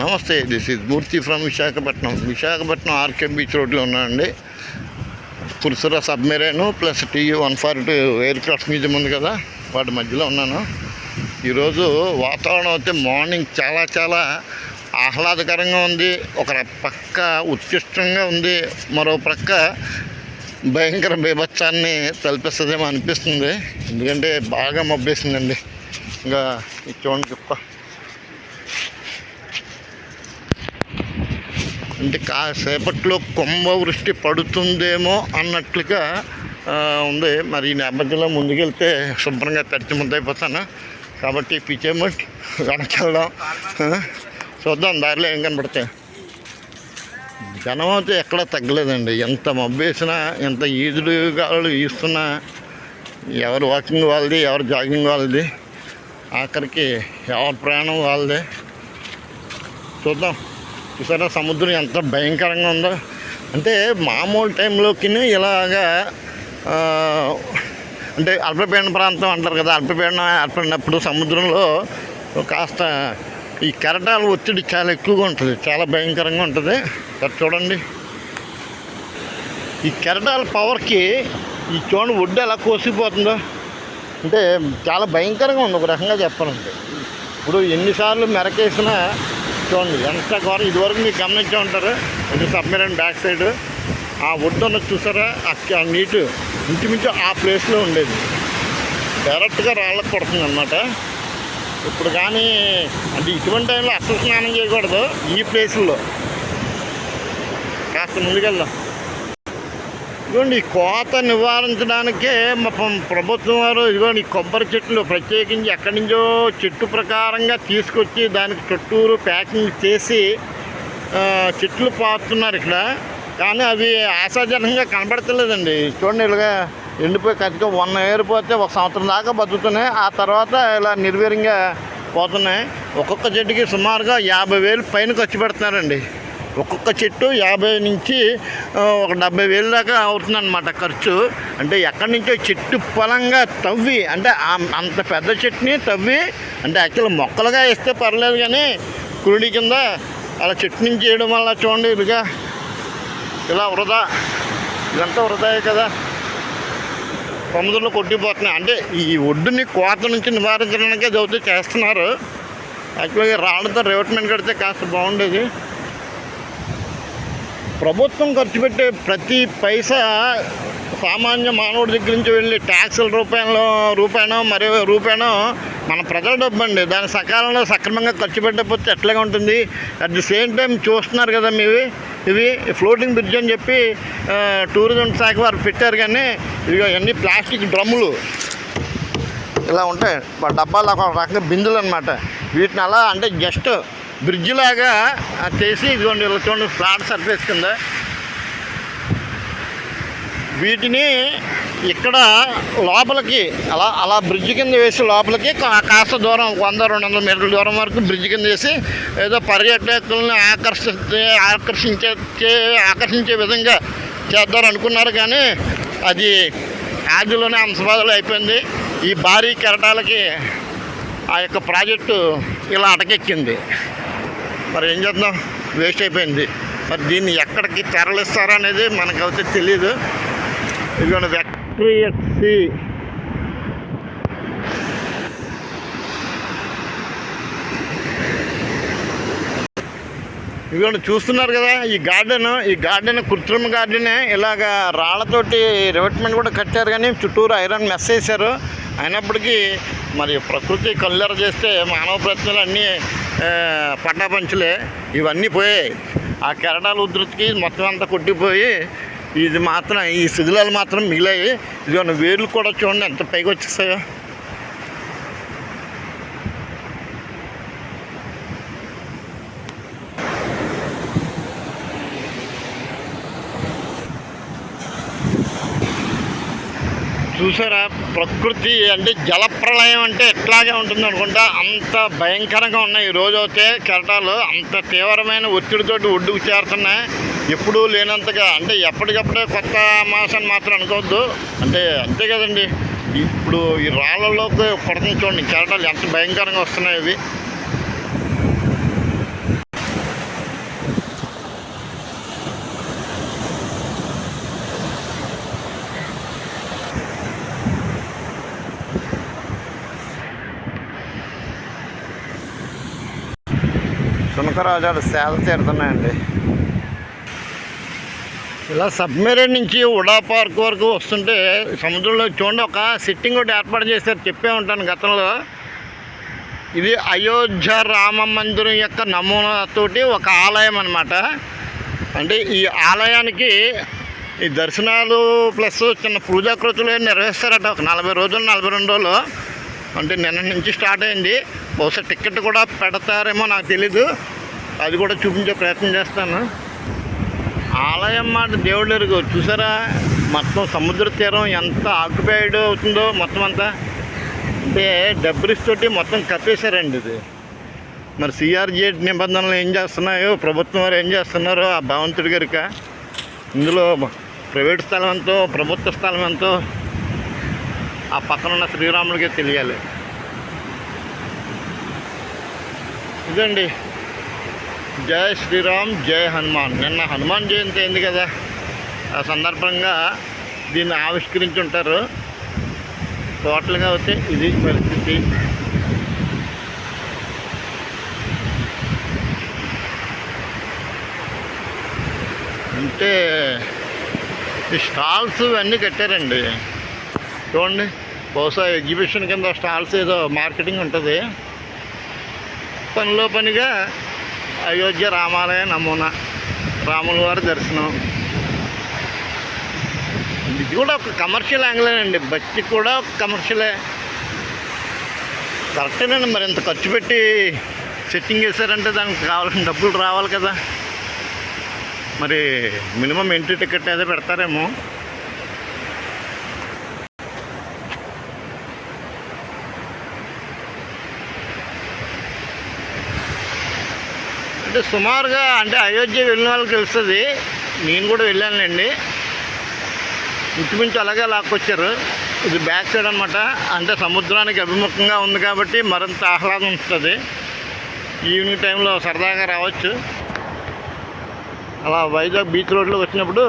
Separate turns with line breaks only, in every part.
నమస్తే this is Murthy from Visakhapatnam Visakhapatnam RK beach రోడ్లో ఉన్నానండి. పురుసుర submarine plus T one four two aircraft museum ఉంది కదా వాటి మధ్యలో ఉన్నాను. ఈరోజు వాతావరణం అయితే మార్నింగ్ చాలా చాలా ఆహ్లాదకరంగా ఉంది ఒక పక్క ఉత్కృష్టంగా ఉంది మరో ప్రక్క భయంకర బీభత్సాన్ని తలపిస్తుందేమో అనిపిస్తుంది. ఎందుకంటే బాగా మబ్బేసిందండి. ఇంకా చూడండి చెప్తా అంటే కాసేపట్లో కుంభవృష్టి పడుతుందేమో అన్నట్లుగా ఉంది. మరి ఈ నేపథ్యంలో ముందుకెళ్తే శుభ్రంగా తడిచి ముందైపోతాను కాబట్టి పిచ్చేమట్ వెనక్కి వెళ్దాం చూద్దాం దారిలో ఏం కనపడతాయి జనం అయితే ఎక్కడ తగ్గలేదండి. ఎంత మబ్బేసినా ఎంత ఈదుడు గాలు ఈస్తున్నా ఎవరు వాకింగ్ వాళ్ళది ఎవరు జాగింగ్ వాళ్ళది ఆఖరికి ఎవరి ప్రయాణం వాళ్ళది. చూద్దాం. చూసారా సముద్రం ఎంత భయంకరంగా ఉందో. అంటే మామూలు టైంలోకి ఇలాగా అంటే అల్పపీడన ప్రాంతం అంటారు కదా అల్పపీడనం ఏర్పడినప్పుడు సముద్రంలో కాస్త ఈ కెరటాల ఒత్తిడి చాలా ఎక్కువగా ఉంటుంది చాలా భయంకరంగా ఉంటుంది. ఇక్కడ చూడండి. ఈ కెరటాల పవర్కి ఈ చూడండి ఒడ్డు ఎలా కోసిపోతుందో. అంటే చాలా భయంకరంగా ఉంది ఒక రకంగా చెప్పాలంటే. ఇప్పుడు ఎన్నిసార్లు మెరకేసినా చూడండి ఎంత ఘోరం. ఇదివరకు మీరు గమనించే ఉంటారు. ఇది సబ్మెరైన్ బ్యాక్ సైడ్? ఆ వుడ్ ఉన్నది చూసారా? ఆ నీటు ఇంచుమించు ఆ ప్లేస్లో ఉండేది. డైరెక్ట్గా రాళ్ళకు పడుతుంది అనమాట ఇప్పుడు కానీ అంటే ఇటువంటి టైంలో అసలు స్నానం చేయకూడదు. ఈ ప్లేసుల్లో కాస్త ముందుకెళ్దాం. ఇదిగోండి ఈ కోత నివారించడానికే మా ప్రభుత్వం వారు ఇదిగోండి కొబ్బరి చెట్లు ప్రత్యేకించి ఎక్కడి నుంచో చెట్టు ప్రకారంగా తీసుకొచ్చి దానికి చుట్టూరు ప్యాకింగ్ చేసి చెట్లు పాతున్నారు ఇక్కడ. కానీ అవి ఆశాజనకంగా కనబడతలేదండి. చూడండి ఇలాగా ఎండిపోయి కతిగా వన్ ఇయర్ పోతే ఒక సంవత్సరం దాకా బతుకుతున్నాయి. ఆ తర్వాత ఇలా నిర్వీర్యంగా పోతున్నాయి. ఒక్కొక్క చెట్టుకి సుమారుగా యాభై వేలు పైన ఖర్చు పెడుతున్నారండి. ఒక్కొక్క చెట్టు యాభై నుంచి ఒక డెబ్బై వేలు దాకా అవుతుందన్నమాట ఖర్చు. అంటే ఎక్కడి నుంచో చెట్టు పొలంగా తవ్వి అంటే అంత పెద్ద చెట్టుని తవ్వి అంటే యాక్చువల్ మొక్కలుగా వేస్తే పర్లేదు కానీ కురుడి కింద అలా చెట్టు నుంచి వేయడం వల్ల చూడండి ఇదిగా ఇలా వృధా. ఇదంతా వృధాయే కదా. సముద్రంలో కొట్టిపోతున్నాయి. అంటే ఈ ఒడ్డుని కోత నుంచి నివారించడానికే చదివితే చేస్తున్నారు. యాక్చువల్గా రాళ్ళతో రివర్ట్మెంట్ కడితే కాస్త బాగుండేది. ప్రభుత్వం ఖర్చు పెట్టే ప్రతి పైసా సామాన్య మానవుడి దగ్గర నుంచి వెళ్ళి ట్యాక్సుల రూపాయలు రూపాయనో మరియు రూపాయనో మన ప్రజల డబ్బు అండి దాని సకాలంలో సక్రమంగా ఖర్చు పెట్టకపోతే ఎట్లాగా ఉంటుంది. అట్ ది సేమ్ టైం చూస్తున్నారు కదా మీవి. ఇవి ఫ్లోటింగ్ బ్రిడ్జ్ అని చెప్పి టూరిజం శాఖ వారు పెట్టారు కానీ ఇవి అన్ని ప్లాస్టిక్ డ్రమ్ములు. ఇలా ఉంటాయి. డబ్బాలు ఒక రకంగా బిందులు అనమాట వీటిని అలా అంటే జస్ట్ బ్రిడ్జ్ లాగా చేసి ఇదిగోండి ఇలా చూడండి ఫ్లాట్ సర్ఫేస్ కింద. వీటిని ఇక్కడ లోపలికి అలా అలా బ్రిడ్జ్ కింద వేసి లోపలికి కాస్త దూరం వంద రెండు వందల మీటర్ల దూరం వరకు బ్రిడ్జ్ కింద వేసి ఏదో పర్యాటకులను ఆకర్షించే ఆకర్షించే ఆకర్షించే విధంగా చేద్దాం అనుకున్నారు కానీ అది ఆదిలోనే అంశబాధలు అయిపోయింది. ఈ భారీ కెరటాలకి ఆ యొక్క ప్రాజెక్టు ఇలా అటకెక్కింది. మరి ఏం చేద్దాం? వేస్ట్ అయిపోయింది. మరి దీన్ని ఎక్కడికి తరలిస్తారా అనేది మనకైతే తెలియదు ఇదిగోండి వెక్ట్రియట్సి ఇదిగోండి చూస్తున్నారు కదా ఈ గార్డెన్ ఈ గార్డెన్ కృత్రిమ గార్డెనే ఇలాగ రాళ్ళతోటి రివర్ట్మెంట్ కూడా కట్టారు కానీ చుట్టూరు ఐరన్ మెస్ వేశారు. అయినప్పటికీ మరి ప్రకృతి కల్లెర చేస్తే మానవ ప్రయత్నాలు అన్నీ పట్టాపంచులే ఇవన్నీ పోయాయి. ఆ కెరటాల ఉధృతికి మొత్తం అంతా కొట్టిపోయి ఇది మాత్రం ఈ శిథిలాలు మాత్రం మిగిలాయి. ఇదిగో వేర్లు కూడా చూడండి ఎంత పైకి వచ్చేస్తాయో చూసారా? ప్రకృతి అంటే జలప్రళయం అంటే ఎట్లాగే ఉంటుంది అనుకుంటా. అంత భయంకరంగా ఉన్నాయి. ఈ రోజు అయితే కెరటాలు అంత తీవ్రమైన ఒత్తిడితోటి ఒడ్డుకు చేరుతున్నాయి. ఎప్పుడూ లేనంతగా అంటే ఎప్పటికప్పుడే కొత్త మాసాన్ని మాత్రం అనుకోవద్దు. అంటే అంతే కదండి. ఇప్పుడు ఈ రాళ్ళలోకి పడుతుంది చూడండి. కెరటాలు ఎంత భయంకరంగా వస్తున్నాయి ఇవి సునకరాజాలు సేద తీరుతున్నాయండి ఇలా సబ్మెరీన్ నుంచి ఉడా పార్క్ వరకు వస్తుంటే సముద్రంలో చూడండి ఒక సిట్టింగ్ ఒకటి ఏర్పాటు చేశారు చెప్పే ఉంటాను గతంలో. ఇది అయోధ్య రామ మందిరం యొక్క నమూనాతోటి ఒక ఆలయం అనమాట అంటే ఈ ఆలయానికి ఈ దర్శనాలు ప్లస్ చిన్న పూజాకృతులు నిర్వహిస్తారట ఒక నలభై రోజులు నలభై రెండు రోజులు. అంటే నిన్న నుంచి స్టార్ట్ అయింది. బహుశా టికెట్ కూడా పెడతారేమో నాకు తెలీదు. అది కూడా చూపించే ప్రయత్నం చేస్తాను. ఆలయం మాట దేవుడు ఎరుగు. చూసారా? మొత్తం సముద్ర తీరం ఎంత ఆక్యుపైడ్ అవుతుందో మొత్తం అంతా. అంటే డబ్రిస్ తోటి మొత్తం కప్పేశారండి ఇది. మరి సిఆర్జీ నిబంధనలు ఏం చేస్తున్నాయో ప్రభుత్వం వారు ఏం చేస్తున్నారో ఆ భగవంతుడి గారిక. ఇందులో ప్రైవేట్ స్థలం ఎంతో ప్రభుత్వ స్థలం ఎంతో. ఆ పక్కన ఉన్న శ్రీరాముడికే తెలియాలి. ఇదండి. జై శ్రీరామ్ జై హనుమాన్. నిన్న హనుమాన్ జయంతి అయింది కదా. ఆ సందర్భంగా దీన్ని ఆవిష్కరించి ఉంటారు టోటల్గా అయితే ఇది పరిస్థితి. అంటే ఈ స్టాల్స్ ఇవన్నీ కట్టారండి. చూడండి బహుశా ఎగ్జిబిషన్ కింద స్టాల్స్ ఏదో మార్కెటింగ్ ఉంటుంది. పనిలో పనిగా అయోధ్య రామాలయ నమూనా. రాముల వారి దర్శనం. ఇది కూడా ఒక కమర్షియల్ యాంగిలేనండి భక్తి కూడా ఒక కమర్షియలే కరెక్టేనండి మరి ఇంత ఖర్చు పెట్టి సెట్టింగ్ చేశారంటే దానికి కావాల్సిన డబ్బులు రావాలి కదా. మరి మినిమం ఎంట్రీ టికెట్ ఏదో పెడతారేమో. అంటే సుమారుగా అంటే అయోధ్య వెళ్ళిన వాళ్ళకి తెలుస్తుంది. నేను కూడా వెళ్ళానులేండి. ఇంచుమించు అలాగే లాక్కొచ్చారు. ఇది బ్యాక్ సైడ్ అనమాట అంటే సముద్రానికి అభిముఖంగా ఉంది కాబట్టి మరింత ఆహ్లాదం ఉంటుంది ఈవినింగ్ టైంలో సరదాగా రావచ్చు. అలా వైజాగ్ బీచ్ రోడ్లో వచ్చినప్పుడు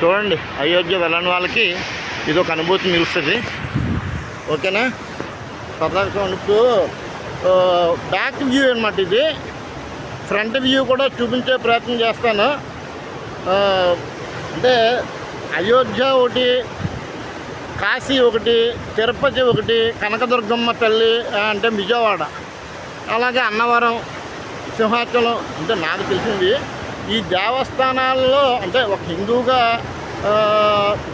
చూడండి అయోధ్య వెళ్ళని వాళ్ళకి ఇది ఒక అనుభూతి నిలుస్తుంది ఓకేనా? సరదాగా చూడండి. ఇప్పుడు బ్యాక్ వ్యూ అనమాట ఇది. ఫ్రంట్ వ్యూ కూడా చూపించే ప్రయత్నం చేస్తాను. అంటే అయోధ్య ఒకటి కాశీ ఒకటి తిరుపతి ఒకటి కనకదుర్గమ్మ తల్లి అంటే విజయవాడ అలాగే అన్నవరం సింహాచలం అంటే నాకు తెలిసింది. ఈ దేవస్థానాల్లో అంటే ఒక హిందువుగా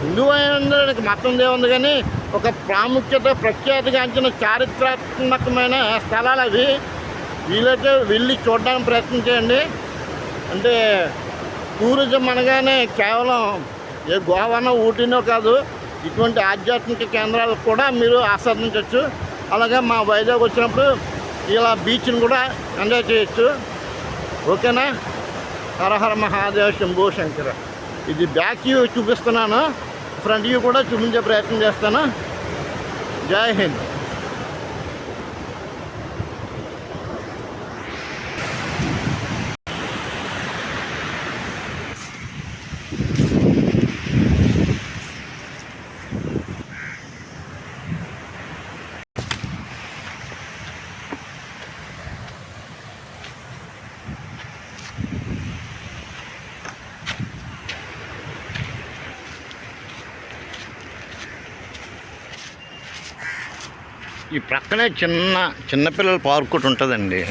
హిందూ అయినందుకు మతం ఉంది కానీ ఒక ప్రాముఖ్యత ప్రఖ్యాతిగాంచిన చారిత్రాత్మకమైన స్థలాలు అవి. వీలైతే వెళ్ళి చూడడానికి ప్రయత్నం చేయండి. అంటే టూరిజం అనగానే కేవలం ఏ గోవానో ఊటీనో కాదు ఇటువంటి ఆధ్యాత్మిక కేంద్రాలకు కూడా మీరు ఆస్వాదించవచ్చు. అలాగే మా వైజాగ్ వచ్చినప్పుడు ఇలా బీచ్ని కూడా ఎంజాయ్ చేయొచ్చు. ఓకేనా? హరహర మహాదేవ శంభో శంకర. ఇది బ్యాక్ వ్యూ చూపిస్తున్నాను. ఫ్రంట్ వ్యూ కూడా చూపించే ప్రయత్నం చేస్తాను. జై హింద్. ఈ ప్రక్కనే చిన్న చిన్నపిల్లల పార్క్ ఒకటి ఉంటుందండి.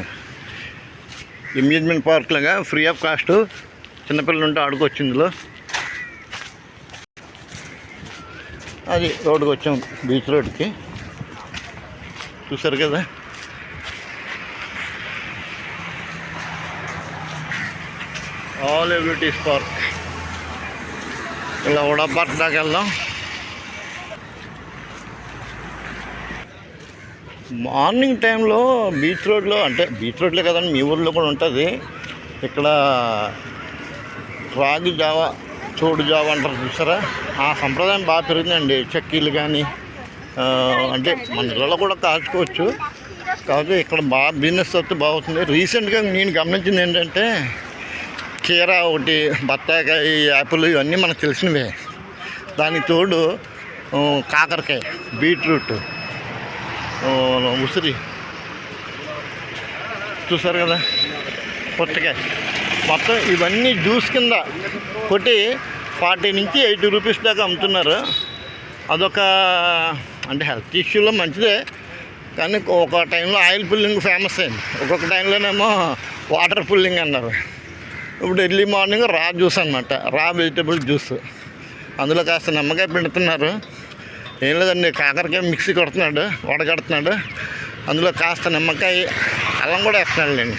అమ్యూజ్మెంట్ పార్క్ లాగా ఫ్రీ ఆఫ్ కాస్ట్ చిన్నపిల్లలు ఉంటే ఆడుకోవచ్చు ఇందులో. అది రోడ్కి వచ్చాం బీచ్ రోడ్కి చూసారు కదా? ఆల్ ఎబిలిటీస్ పార్క్ ఇలా ఉడా దాకా వెళ్దాం. మార్నింగ్ టైంలో బీచ్ రోడ్లో అంటే బీచ్ రోడ్లే కదండి మీ ఊర్లో కూడా ఉంటుంది. ఇక్కడ రాగి జావా చోడు జావా అంటారు చూసారా? ఆ సంప్రదాయం బాగా పెరిగిందండి చక్కీలు కానీ అంటే మన ఇళ్ళలో కూడా కాచుకోవచ్చు. కాకపోతే ఇక్కడ బాగా బిజినెస్ వస్తే బాగుంటుంది రీసెంట్గా నేను గమనించింది ఏంటంటే కీర ఒకటి బత్తాయికాయ యాపిల్ ఇవన్నీ మనకు తెలిసినవే. దానికి తోడు కాకరకాయ బీట్రూట్. ఉసిరి చూసారు కదా పుచ్చకాయ మొత్తం ఇవన్నీ జ్యూస్ కింద కొట్టి ఫార్టీ నుంచి ఎయిటీ రూపీస్ దాకా అమ్ముతున్నారు అదొక అంటే హెల్త్ ఇష్యూలో మంచిదే కానీ ఒక టైంలో ఆయిల్ పుల్లింగ్ ఫేమస్ అయింది ఒక్కొక్క టైంలోనేమో వాటర్ పుల్లింగ్ అన్నారు ఇప్పుడు ఎర్లీ మార్నింగ్ రా జ్యూస్ అనమాట రా వెజిటబుల్ జ్యూస్ అందులో కాస్త నిమ్మకాయ పిండుతున్నారు ఏం లేదండి కాకరకాయ మిక్సీ కొడుతున్నాడు వడగడుతున్నాడు అందులో కాస్త నిమ్మకాయ అల్లం కూడా వేస్తున్నాడు నేను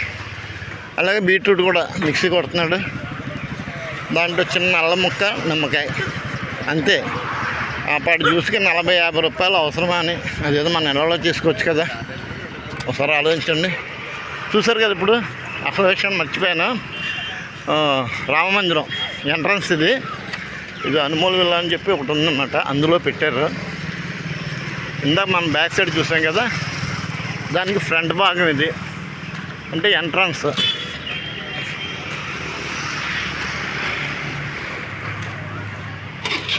అలాగే బీట్రూట్ కూడా మిక్సీ కొడుతున్నాడు. దాంట్లో చిన్న అల్లం ముక్క నిమ్మకాయ. అంతే. ఆ పాటి జ్యూస్కి నలభై యాభై రూపాయలు అవసరమా అని అదేదో మన నెలలో తీసుకోవచ్చు కదా. ఒకసారి ఆలోచించండి. చూసారు కదా ఇప్పుడు అసలు విషయం మర్చిపోయాను. రామమందిరం ఎంట్రన్స్ ఇది. ఇది అనుమోల్ విల్లా అని చెప్పి ఒకటి ఉందన్నమాట. అందులో పెట్టారు. ఇందాక మనం బ్యాక్ సైడ్ చూసాం కదా దానికి ఫ్రంట్ భాగం ఇది. అంటే ఎంట్రన్స్.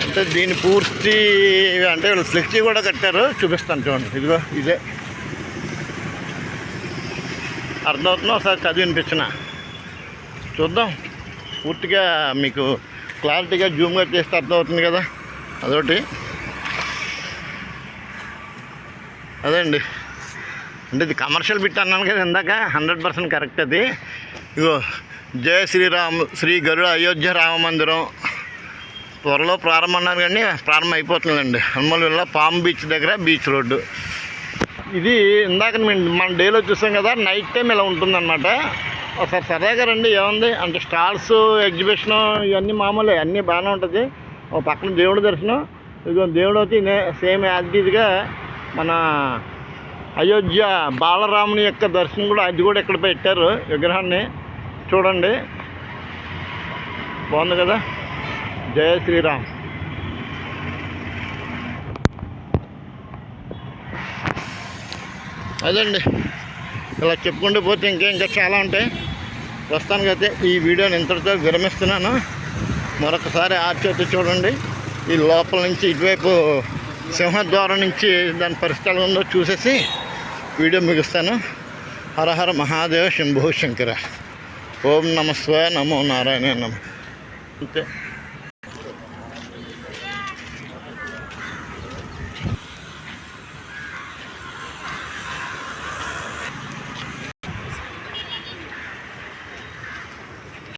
అంటే దీని పూర్తి అంటే వీళ్ళు ఫ్లెక్సీ కూడా కట్టారు. చూపిస్తాను చూడండి. ఇదిగో ఇదే. అర్థమవుతుందో? ఒకసారి చదివి వినిపించిన. చూద్దాం. పూర్తిగా మీకు క్లారిటీగా జూమ్గా చేస్తే అర్థమవుతుంది కదా? అదొకటి. అదే అండి అంటే ఇది కమర్షియల్ బిట్ అన్నాను కదా ఇందాక హండ్రెడ్ పర్సెంట్ కరెక్ట్ అది. ఇగో జయ శ్రీరామ్ శ్రీ గరుడ అయోధ్య రామ మందిరం. త్వరలో ప్రారంభం అన్నారు కానీ ప్రారంభం అయిపోతుందండి. హనుమల్ పామ్ బీచ్ దగ్గర బీచ్ రోడ్డు. ఇది ఇందాక మేము మన డేలో చూసాం కదా నైట్ టైం ఇలా ఉంటుందన్నమాట. ఒకసారి సరదాగా రండి ఏముంది? అంటే స్టాల్స్ ఎగ్జిబిషన్ ఇవన్నీ మామూలే అన్నీ బాగానే ఉంటుంది. ఒక పక్కన దేవుడి దర్శనం ఇదిగో దేవుడు వచ్చి సేమ్ యాజ్గా మన అయోధ్య బాలరాముని యొక్క దర్శనం కూడా అది కూడా ఇక్కడ పెట్టారు విగ్రహాన్ని. చూడండి. బాగుంది కదా? జయ శ్రీరామ్. అదండి. ఇలా చెప్పుకుంటూ పోతే ఇంకా ఇంకా చాలా ఉంటాయి. ప్రస్తుతానికైతే ఈ వీడియోని ఇంతటితో విరమిస్తున్నాను. మరొకసారి ఆర్చైతే చూడండి. ఈ లోపల నుంచి ఇటువైపు సింహద్వారం నుంచి దాని పరిస్థితి ఉందో చూసేసి వీడియో ముగిస్తాను. హరహర మహాదేవ శంభు శంకర. ఓం నమస్వ నమో నారాయణ నమ. అంతే.